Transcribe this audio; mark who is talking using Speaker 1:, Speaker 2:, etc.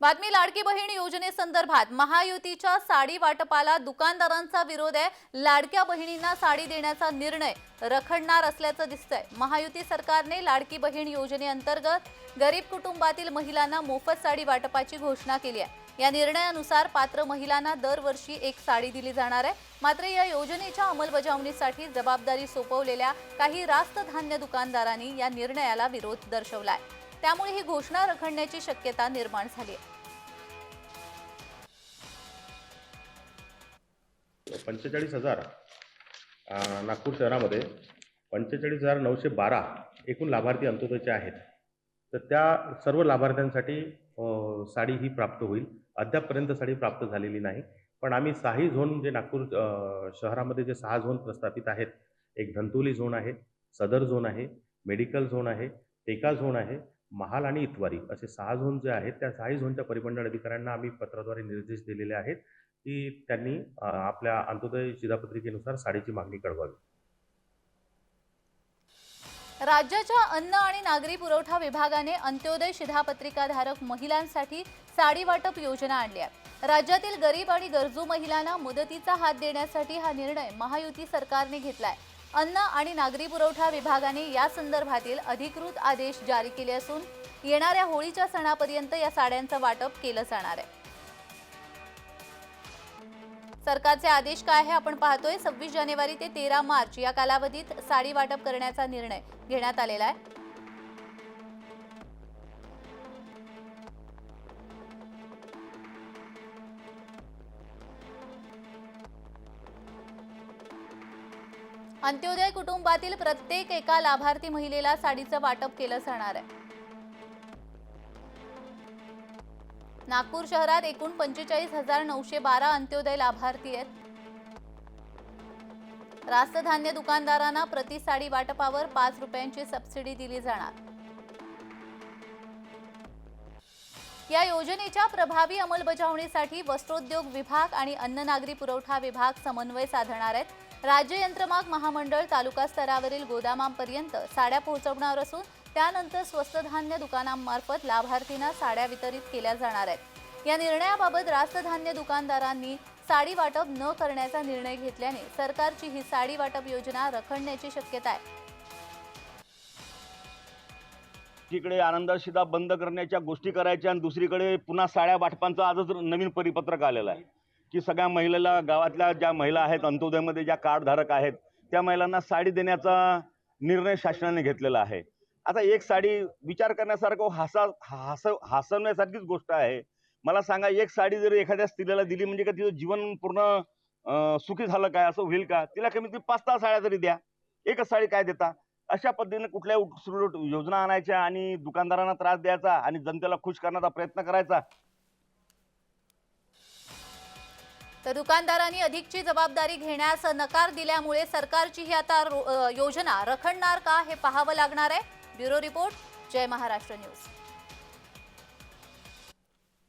Speaker 1: बातमी लाडकी बहीण योजनेसंदर्भात महायुतीच्या साडी वाटपाला दुकानदारांचा विरोध आहे. लाडक्या बहिणींना साडी देण्याचा निर्णय रखडणार असल्याचं दिसतंय. महायुती सरकारने लाडकी बहीण योजनेअंतर्गत गरीब कुटुंबातील महिलांना मोफत साडी वाटपाची घोषणा केली आहे. या निर्णयानुसार पात्र महिलांना दरवर्षी एक साडी दिली जाणार आहे. मात्र या योजनेच्या अंमलबजावणीसाठी जबाबदारी सोपवलेल्या काही रास्त धान्य दुकानदारांनी या निर्णयाला विरोध दर्शवला आहे त्यामुळे ही घोषणा रखडण्याची शक्यता निर्माण झाली आहे.
Speaker 2: पंचेचाळीस हजार नागपूर शहरामध्ये पंचेचाळीस हजार नऊशे बारा एकूण लाभार्थी अंत्योदयचे आहेत. तर त्या सर्व लाभार्थ्यांसाठी साडी ही प्राप्त होईल. अद्यापपर्यंत साडी प्राप्त झालेली नाही. पण आम्ही साही झोन जे नागपूर शहरामध्ये जे सहा झोन प्रस्थापित आहेत एक धंतोली झोन आहे सदर झोन आहे मेडिकल झोन आहे टेका झोन आहे महाल आणि इतवारी असे सहा झोन जे आहेत त्या सहाही झोनच्या परिमंडळ अधिकाऱ्यांना आम्ही पत्राद्वारे निर्देश दिलेले आहेत की त्यांनी आपल्या अंत्योदय शिधापत्रिकेनुसार साडीची मागणी कळवावी.
Speaker 1: राज्याच्या अन्न आणि नागरी पुरवठा विभागाने अंत्योदय शिधापत्रिकाधारक महिलांसाठी साडी वाटप योजना आणली आहे. राज्यातील गरीब आणि गरजू महिलांना मुदतीचा हात देण्यासाठी हा निर्णय महायुती सरकारने घेतलाय. अन्न आणि नागरी पुरवठा विभागाने या संदर्भातील अधिकृत आदेश जारी केले असून येणाऱ्या होळीच्या सणापर्यंत या साड्यांचं वाटप केलं जाणार आहे. सरकारचे आदेश काय आहे आपण पाहतोय. सव्वीस जानेवारी ते तेरा मार्च या कालावधीत साडी वाटप करण्याचा निर्णय घेण्यात आलेला आहे. अंत्योदय कुटुंबातील प्रत्येक एका लाभार्थी महिलेला साडीचं वाटप केलं जाणार आहे. नागपूर शहरात एकूण पंचेचाळीस हजार नऊशे बारा अंत्योदय लाभार्थी आहेत. रास्त धान्य दुकानदारांना प्रति साडी वाटपावर पाच रुपयांची सबसिडी दिली जाणार. या योजनेच्या प्रभावी अंमलबजावणीसाठी वस्त्रोद्योग विभाग आणि अन्न नागरी पुरवठा विभाग समन्वय साधणार आहेत. राज्य यंत्रमाग महामंडळ तालुका स्तरावरील गोदामांपर्यंत साड्या पोहोचवणार असून त्यानंतर स्वस्त धान्य दुकानांमार्फत लाभार्थींना साड्या वितरित केल्या जाणार आहेत. या निर्णयाबाबत रास्त धान्य दुकानदारांनी साडी वाटप न करण्याचा निर्णय घेतल्याने सरकारची ही साडी वाटप योजना रखडण्याची शक्यता आहे.
Speaker 3: एकीकडे आनंदाशिदा बंद करण्याच्या गोष्टी करायच्या आणि दुसरीकडे पुन्हा साड्या वाटपांचं आजच नवीन परिपत्रक आलेलं आहे. की सगळ्या महिलेला गावातल्या ज्या महिला आहेत अंत्योदयमध्ये ज्या कार्डधारक आहेत त्या महिलांना साडी देण्याचा निर्णय शासनाने घेतलेला आहे. आता एक साडी विचार करण्यासारखं हसा हास हसवण्यासारखीच गोष्ट आहे. मला सांगा एक साडी जर एखाद्या स्त्रीला दिली म्हणजे का तिचं जीवन पूर्ण सुखी झालं काय? असं होईल का? तिला कमीत कमी पाच सहा साड्या तरी द्या. एकच साडी काय देता? अशा पद्धतीने कुठल्या योजना आणायच्या आणि दुकानदारांना त्रास द्यायचा आणि जनतेला खुश करण्याचा प्रयत्न करायचा
Speaker 1: तर दुकानदारांनी अधिकची जबाबदारी घेण्यास नकार दिल्यामुळे सरकारची ही आता रो- योजना रखडणार का हे पाहावं लागणार आहे. Bureau report Jai Maharashtra news.